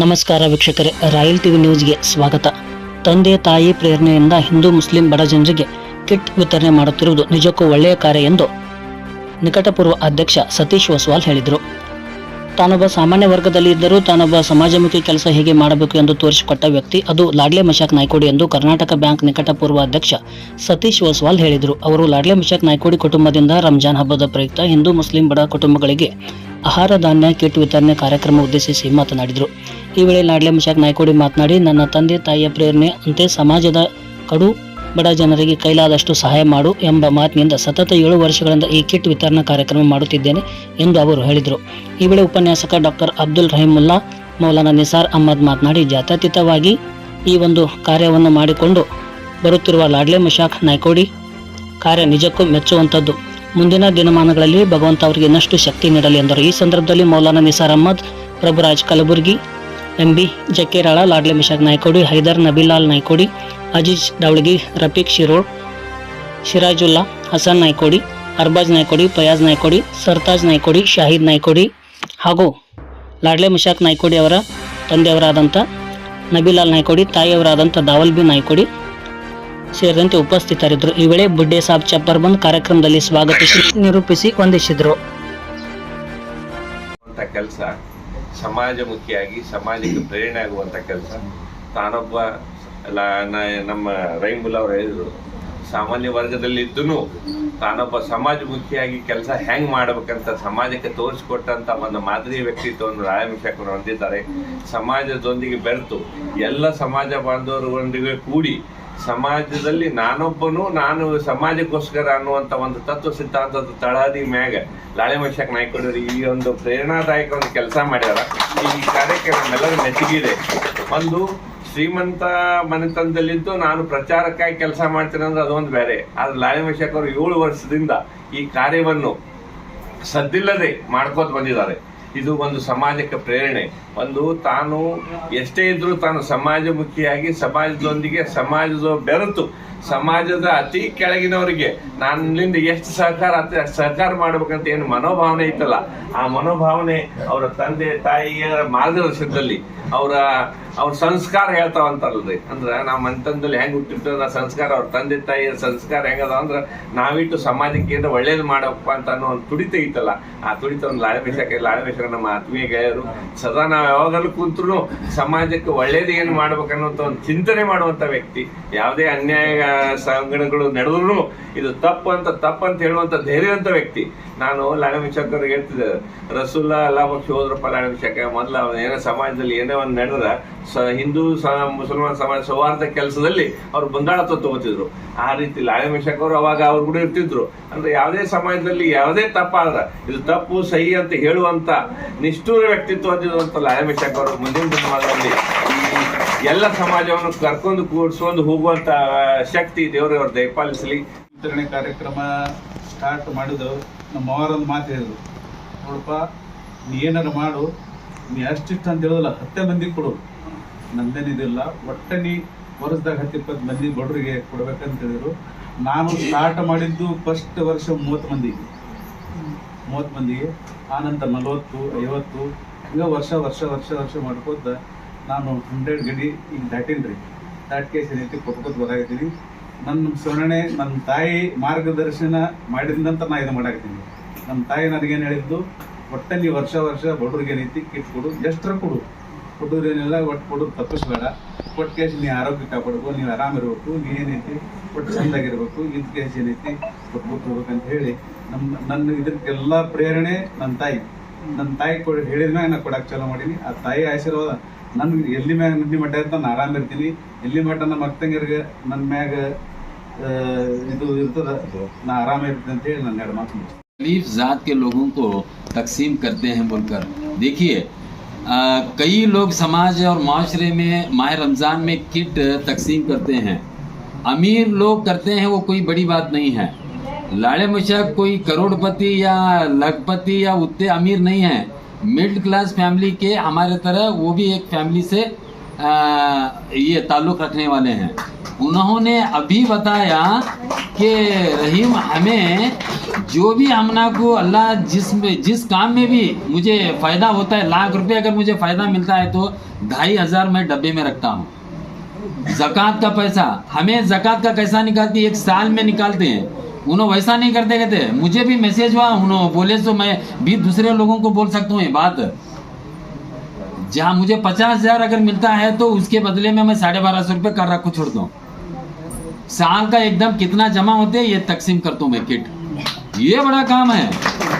ನಮಸ್ಕಾರ ವೀಕ್ಷಕರೇ, royal TV ನ್ಯೂಸ್ಗೆ ಸ್ವಾಗತ. ತಂದೆ ತಾಯಿ ಪ್ರೇರಣೆಯಿಂದ ಹಿಂದೂ ಮುಸ್ಲಿಂ ಬಡ ಜನರಿಗೆ ಕಿಟ್ ವಿತರಣೆ ಮಾಡುತ್ತಿರುವುದು ನಿಜಕ್ಕೂ ಒಳ್ಳೆಯ ಕಾರ್ಯ ಎಂದು ನಿಕಟಪೂರ್ವ ಅಧ್ಯಕ್ಷ ಸತೀಶ್ ಒಸ್ವಾಲ್ ಹೇಳಿದರು. ತಾನೊಬ್ಬ ಸಾಮಾನ್ಯ ವರ್ಗದಲ್ಲಿ ಇದ್ದರೂ ತಾನೊಬ್ಬ ಸಮಾಜಮುಖಿ ಕೆಲಸ ಹೇಗೆ ಮಾಡಬೇಕು ಎಂದು ತೋರಿಸಿಕೊಟ್ಟ ವ್ಯಕ್ತಿ, ಅದು ಲಾಡ್ಲೆ ಮಶಾಕ್ ನಾಯ್ಕೋಡಿ ಎಂದು ಕರ್ನಾಟಕ ಬ್ಯಾಂಕ್ ನಿಕಟ ಪೂರ್ವ ಅಧ್ಯಕ್ಷ ಸತೀಶ್ ವಸ್ವಾಲ್ ಹೇಳಿದರು. ಅವರು ಲಾಡ್ಲೆ ಮಶಾಕ್ ನಾಯ್ಕೋಡಿ ಕುಟುಂಬದಿಂದ ರಂಜಾನ್ ಹಬ್ಬದ ಪ್ರಯುಕ್ತ ಹಿಂದೂ ಮುಸ್ಲಿಂ ಬಡ ಕುಟುಂಬಗಳಿಗೆ ಆಹಾರ ಧಾನ್ಯ, ಕಿಟ್ ವಿತರಣೆ ಕಾರ್ಯಕ್ರಮ ಉದ್ದೇಶಿಸಿ ಮಾತನಾಡಿದರು. ಈ ವೇಳೆ ಲಾಡ್ಲೆ ಮಶಾಕ್ ನಾಯ್ಕೋಡಿ ಮಾತನಾಡಿ, ನನ್ನ ತಂದೆ ತಾಯಿಯ ಪ್ರೇರಣೆ ಅಂತೆ ಸಮಾಜದ ಕಡು ಬಡ ಜನರಿಗೆ ಕೈಲಾದಷ್ಟು ಸಹಾಯ ಮಾಡು ಎಂಬ ಮಾತಿನಿಂದ ಸತತ ಏಳು ವರ್ಷಗಳಿಂದ ಈ ಕಿಟ್ ವಿತರಣಾ ಕಾರ್ಯಕ್ರಮ ಮಾಡುತ್ತಿದ್ದೇನೆ ಎಂದು ಅವರು ಹೇಳಿದರು. ಈ ವೇಳೆ ಉಪನ್ಯಾಸಕ ಡಾಕ್ಟರ್ ಅಬ್ದುಲ್ ರಹೀಮುಲ್ಲಾ, ಮೌಲಾನಾ ನಿಸಾರ್ ಅಹಮದ್ ಮಾತನಾಡಿ, ಜಾತ್ಯತೀತವಾಗಿ ಈ ಒಂದು ಕಾರ್ಯವನ್ನು ಮಾಡಿಕೊಂಡು ಬರುತ್ತಿರುವ ಲಾಡ್ಲೆ ಮುಶಾಖ್ ನಾಯ್ಕೋಡಿ ಕಾರ್ಯ ನಿಜಕ್ಕೂ ಮೆಚ್ಚುವಂಥದ್ದು. ಮುಂದಿನ ದಿನಮಾನಗಳಲ್ಲಿ ಭಗವಂತ ಅವರಿಗೆ ಇನ್ನಷ್ಟು ಶಕ್ತಿ ನೀಡಲಿ ಎಂದರು. ಈ ಸಂದರ್ಭದಲ್ಲಿ ಮೌಲಾನಾ ನಿಸಾರ್ ಅಹಮದ್, ಪ್ರಭುರಾಜ್ ಕಲಬುರ್ಗಿ ಎಂಬಿ ಜಕ್ಕೇರಾಳ, ಲಾಡ್ಲೆ ಮಿಶಾಕ್ ನಾಯ್ಕೋಡಿ, ಹೈದರ್ ನಬಿಲಾಲ್ ನಾಯ್ಕೋಡಿ, ಅಜೀಜ್ ಡವಳಗಿ ರಫೀಕ್ ಶಿರೋಡ್ ಸಿರಾಜುಲ್ಲಾ ಹಸನ್ ನಾಯ್ಕೋಡಿ, ಅರ್ಬಾಜ್ ನಾಯ್ಕೋಡಿ, ಫಯಾಜ್ ನಾಯ್ಕೋಡಿ, ಸರ್ತಾಜ್ ನಾಯ್ಕೋಡಿ, ಶಾಹಿದ್ ನಾಯ್ಕೋಡಿ ಹಾಗೂ ಲಾಡ್ಲೆ ಮಿಶಾಕ್ ನಾಯ್ಕೋಡಿ ಅವರ ತಂದೆಯವರಾದಂಥ ನಬಿಲಾಲ್ ನಾಯ್ಕೋಡಿ, ತಾಯಿಯವರಾದಂಥ ದಾವಲ್ ಬಿ ನಾಯ್ಕೋಡಿ ಸೇರಿದಂತೆ ಉಪಸ್ಥಿತರಿದ್ದರು. ಈ ವೇಳೆ ಬುಡ್ಡೆ ಸಾಬ್ ಚಪ್ಪರ್ ಬಂದ್ ಕಾರ್ಯಕ್ರಮದಲ್ಲಿ ಸ್ವಾಗತಿಸಿ ನಿರೂಪಿಸಿ ವಂದಿಸಿದರು ಸಮಾಜಮುಖಿಯಾಗಿ ಸಮಾಜಕ್ಕೆ ಪ್ರೇರಣೆ ಆಗುವಂತ ಕೆಲಸ. ತಾನೊಬ್ಬ ನಮ್ಮ ರೈಮುಲ್ ಅವರು ಹೇಳಿದರು ಸಾಮಾನ್ಯ ವರ್ಗದಲ್ಲಿ ಇದ್ದೂ ತಾನೊಬ್ಬ ಸಮಾಜಮುಖಿಯಾಗಿ ಕೆಲಸ ಹೆಂಗ್ ಮಾಡ್ಬೇಕಂತ ಸಮಾಜಕ್ಕೆ ತೋರಿಸಿಕೊಟ್ಟಂತ ಒಂದು ಮಾದರಿ ವ್ಯಕ್ತಿತ್ವವನ್ನು ರಾಯಮಿಷಕರು ಹೊಂದಿದ್ದಾರೆ. ಸಮಾಜದೊಂದಿಗೆ ಬೆರೆತು ಎಲ್ಲ ಸಮಾಜ ಬಾಂಧವರೊಂದಿಗೆ ಕೂಡಿ ಸಮಾಜದಲ್ಲಿ ನಾನೊಬ್ಬನು, ನಾನು ಸಮಾಜಕ್ಕೋಸ್ಕರ ಅನ್ನುವಂತ ಒಂದು ತತ್ವ ಸಿದ್ಧಾಂತದ ತಳಹದಿ ಮ್ಯಾಗ ಲಾಳೆ ನಾಯ್ಕೊಂಡ್ರಿ ಈ ಒಂದು ಪ್ರೇರಣಾದಾಯಕ ಒಂದು ಕೆಲಸ ಮಾಡ್ಯಾರ. ಈ ಕಾರ್ಯಕ್ಕೆ ಎಲ್ಲರೂ ಮೆಚ್ಚುಗಿದೆ ಒಂದು ಶ್ರೀಮಂತ ಮನೆತನದಲ್ಲಿದ್ದು ನಾನು ಪ್ರಚಾರಕ್ಕಾಗಿ ಕೆಲಸ ಮಾಡ್ತೀನಿ ಅಂದ್ರೆ ಅದೊಂದು ಬೇರೆ. ಆದ್ರೆ ಲಾಳೆ ಮಶಾಕ್ ಅವರು ಏಳು ವರ್ಷದಿಂದ ಈ ಕಾರ್ಯವನ್ನು ಸದ್ದಿಲ್ಲದೆ ಮಾಡ್ಕೋತ ಬಂದಿದ್ದಾರೆ. ಇದು ಒಂದು ಸಮಾಜಕ್ಕೆ ಪ್ರೇರಣೆ. ಒಂದು ತಾನು ಎಷ್ಟೇ ಇದ್ರೂ ತಾನು ಸಮಾಜಮುಖಿಯಾಗಿ ಸಮಾಜದೊಂದಿಗೆ ಸಮಾಜದ ಬೆರೆತು, ಸಮಾಜದ ಅತಿ ಕೆಳಗಿನವರಿಗೆ ನನ್ನಿಂದ ಎಷ್ಟು ಸಹಕಾರ ಅಷ್ಟು ಸಹಕಾರ ಮಾಡ್ಬೇಕಂತ ಏನು ಮನೋಭಾವನೆ ಇತ್ತಲ್ಲ. ಆ ಮನೋಭಾವನೆ ಅವರ ತಂದೆ ತಾಯಿಯ ಮಾರ್ಗದರ್ಶನದಲ್ಲಿ ಅವರ, ಅವ್ರ ಸಂಸ್ಕಾರ ಹೇಳ್ತಾವಂತಾರಲ್ರಿ ಅಂದ್ರ ನಾವು ಮನೆತನದಲ್ಲಿ ಹೆಂಗ್ ಹುಟ್ಟಿರ್ತದ ಸಂಸ್ಕಾರ, ಅವ್ರ ತಂದೆ, ತಾಯಿಯ ಸಂಸ್ಕಾರ ಹೆಂಗದ ಅಂದ್ರ ನಾವಿಟ್ಟು ಸಮಾಜಕ್ಕೆ ಏನೋ ಒಳ್ಳೇದು ಮಾಡಪ್ಪ ಅಂತ ಅನ್ನೋ ಒಂದು ತುಡಿತ ಇತ್ತಲ್ಲ. ಆ ತುಡಿತ ಒಂದು ಲಾಳೆ ಬೇಸಕ ಲಾಳೆ ನಮ್ಮ ಆತ್ಮೀಯ ಗೆಳೆಯರು ಸದಾ ಯಾವಾಗಲೂ ಕೂತ್ರು ಸಮಾಜಕ್ಕೆ ಒಳ್ಳೇದು ಏನು ಮಾಡ್ಬೇಕನ್ನೋಂಥ ಒಂದು ಚಿಂತನೆ ಮಾಡುವಂತ ವ್ಯಕ್ತಿ. ಯಾವುದೇ ಅನ್ಯಾಯ ಸಂಗಣಗಳು ನಡೆದ್ರು ಇದು ತಪ್ಪು ಅಂತ ತಪ್ಪು ಅಂತ ಹೇಳುವಂತ ಧೈರ್ಯವಂತ ವ್ಯಕ್ತಿ. ನಾನು ಮಿಶಕ್ ಅವ್ರಿಗೆ ಹೇಳ್ತಿದ್ದೆ ರಸುಲ್ಲ ಅಲ್ಲಾ ಪಕ್ಷ ಹೋದ್ರಪ್ಪ ಲಾಳೆ ಮಿಶಕ್ ಮೊದಲು ಏನೋ ಸಮಾಜದಲ್ಲಿ ಏನೇ ಒಂದು ನಡೆದ ಸ, ಹಿಂದೂ ಸ, ಮುಸಲ್ಮಾನ್ ಸಮಾಜ ಸೌಹಾರ್ದ ಕೆಲಸದಲ್ಲಿ ಅವ್ರು ಬಂದಾಳತ್ವ ತಗೋತಿದ್ರು. ಆ ರೀತಿ ಲಾಳೆ ಮಿಶಕ್ ಅವರು ಅವಾಗ ಅವ್ರು ಕೂಡ ಇರ್ತಿದ್ರು. ಅಂದ್ರೆ ಯಾವುದೇ ಸಮಾಜದಲ್ಲಿ ಯಾವುದೇ ತಪ್ಪಾದ್ರ, ಇದು ತಪ್ಪು, ಸಹಿ ಅಂತ ಹೇಳುವಂತ ನಿಷ್ಠೂರ ವ್ಯಕ್ತಿತ್ವ ಹೊಂದಿರುವಂತ ಅವರು ಮುಂದಿನ ದಿನಮಾನದಲ್ಲಿ ಎಲ್ಲ ಸಮಾಜವನ್ನು ಕರ್ಕೊಂಡು ಕೂಡಿಸ್ಕೊಂಡು ಹೋಗುವಂತ ಶಕ್ತಿ ದೇವರವ್ರ ದಯಪಾಲಿಸಲಿ. ವಿತರಣೆ ಕಾರ್ಯಕ್ರಮ ಸ್ಟಾರ್ಟ್ ಮಾಡಿದ್ರು. ನಮ್ಮ ಅವರೊಂದು ಮಾತು ಹೇಳಿದ್ರು. ನೋಡಪ್ಪ, ನೀ ಏನಾರು ಮಾಡು, ನೀ ಅಷ್ಟಿಷ್ಟು ಅಂತ ಹೇಳೋದಿಲ್ಲ, ಹತ್ತೆ ಮಂದಿ ಕೊಡು. ನಂದೇನಿದಿಲ್ಲ, ಒಟ್ಟೆ ನೀ ವರ್ಷದಾಗ ಹತ್ತು ಇಪ್ಪತ್ತು ಮಂದಿ ಬಡವರಿಗೆ ಕೊಡ್ಬೇಕಂತ ಹೇಳಿದ್ರು. ನಾನು ಸ್ಟಾರ್ಟ್ ಮಾಡಿದ್ದು ಫಸ್ಟ್ ವರ್ಷ ಮೂವತ್ತು ಮಂದಿಗೆ. ಮೂವತ್ತು ಮಂದಿಗೆ, ಆನಂತರ ನಲವತ್ತು, ಐವತ್ತು ಈಗ ವರ್ಷ ವರ್ಷ ವರ್ಷ ವರ್ಷ ಮಾಡ್ಕೋತ ನಾನು ಹಂಡ್ರೆಡ್ ಗಡಿ ಈಗ ದಾಟೀನಿ ರೀ ದಾಟ್ಕೇಸ್ ಏನೈತಿ ಕೊಟ್ಕೋತ ಬರಾಕತ್ತೀನಿ ನನ್ನ ಸ್ಮರಣೆ ನನ್ನ ತಾಯಿ ಮಾರ್ಗದರ್ಶನ ಮಾಡಿದಂತ ನಾ ಇದು ಮಾಡಾಕತ್ತೀನಿ. ನಮ್ಮ ತಾಯಿ ನನಗೇನು ಹೇಳಿದ್ದು? ಒಟ್ಟ ನೀವು ವರ್ಷ ವರ್ಷ ಬಡವ್ರಿಗೆ ಏನೈತಿ ಕಿಟ್ ಕೊಡು ಎಷ್ಟರ ಕೊಡು. ಕೊಡೋರು ಏನಿಲ್ಲ ಒಟ್ಟು ಕೊಡೋದು ತಪ್ಪಿಸ್ಬೇಡ. ಕೊಟ್ಟ ಕೇಸ್ ನೀ ಆರೋಗ್ಯ ಕಾಪಾಡ್ಕೊ, ನೀವು ಆರಾಮಿರ್ಬೇಕು ನೀ ಏನೈತಿ ಒಟ್ಟು ಚೆಂದಾಗಿರ್ಬೇಕು, ಇದ್ ಕೇಸ್ ಏನೈತಿ ಕೊಟ್ಬಿಟ್ಟು ಹೋಗ್ಬೇಕಂತ ಹೇಳಿ ನಮ್ಮ ನನ್ನ ಇದಕ್ಕೆಲ್ಲ ಪ್ರೇರಣೆ ನನ್ನ ತಾಯಿ. ನನ್ನ ತಾಯಿ ಕೊಡ್ ಹೇಳಿದ ಮ್ಯಾಗ ನಾ ಕೊಡಕ್ಕೆ ಚಾಲೂ ಮಾಡೀನಿ ಆ ತಾಯಿ ಆಶೀರ್ವಾದ ನನ್ಗೆ ಎಲ್ಲಿ ಮ್ಯಾಗ ನಿದ್ದೆ ಮಟ್ಟ ಅಂತ ನಾನು ಆರಾಮ ಇರ್ತೀನಿ ಎಲ್ಲಿ ಮಟ್ಟ ನಮ್ಮ ಅಕ್ಕಂಗಿರ್ಗೆ ನನ್ನ ಮ್ಯಾಗ ಆ, ಇದು ಇರ್ತದ ನಾ ಆರಾಮ ಇರ್ತೀನಿ ಅಂತ ಹೇಳಿ ನನ್ನ ಎರಡು ಮಾತು ಮುಗಿಸ್ತೀನಿ. गरीब जात के लोगों को तकसीम करते हैं बोलकर देखिए अ, कई लोग समाज और माशरे में माह रमज़ान में किट तकसीम करते हैं अमीर लोग करते हैं वो कोई बड़ी बात नहीं है लाड़े मुशक कोई करोड़पति या लखपति या उतने अमीर नहीं है। मिडिल क्लास फैमिली के हमारे तरह वो भी एक फैमिली से अ, ये ताल्लुक़ रखने वाले हैं। उन्होंने अभी बताया कि रहीम हमें जो भी हमना को अल्लाह जिस जिस काम में भी मुझे फ़ायदा होता है लाख रुपए अगर मुझे फ़ायदा मिलता है तो ढाई हज़ार मैं डब्बे में रखता हूँ। जक़ात का पैसा हमें जक़ात का कैसा निकालती है? एक साल में निकालते हैं। उन्होंने वैसा नहीं करते कहते, मुझे भी मैसेज हुआ उन्होंने बोले तो मैं भी दूसरे लोगों को बोल सकता हूँ ये बात। जहाँ मुझे पचास हज़ार अगर मिलता है तो उसके बदले में मैं साढ़े बारह सौ रुपये कर रखो छोड़ता हूँ साल का एकदम कितना जमा होते है ये तकसीम करता हूँ मैं, किट। ये बड़ा काम है।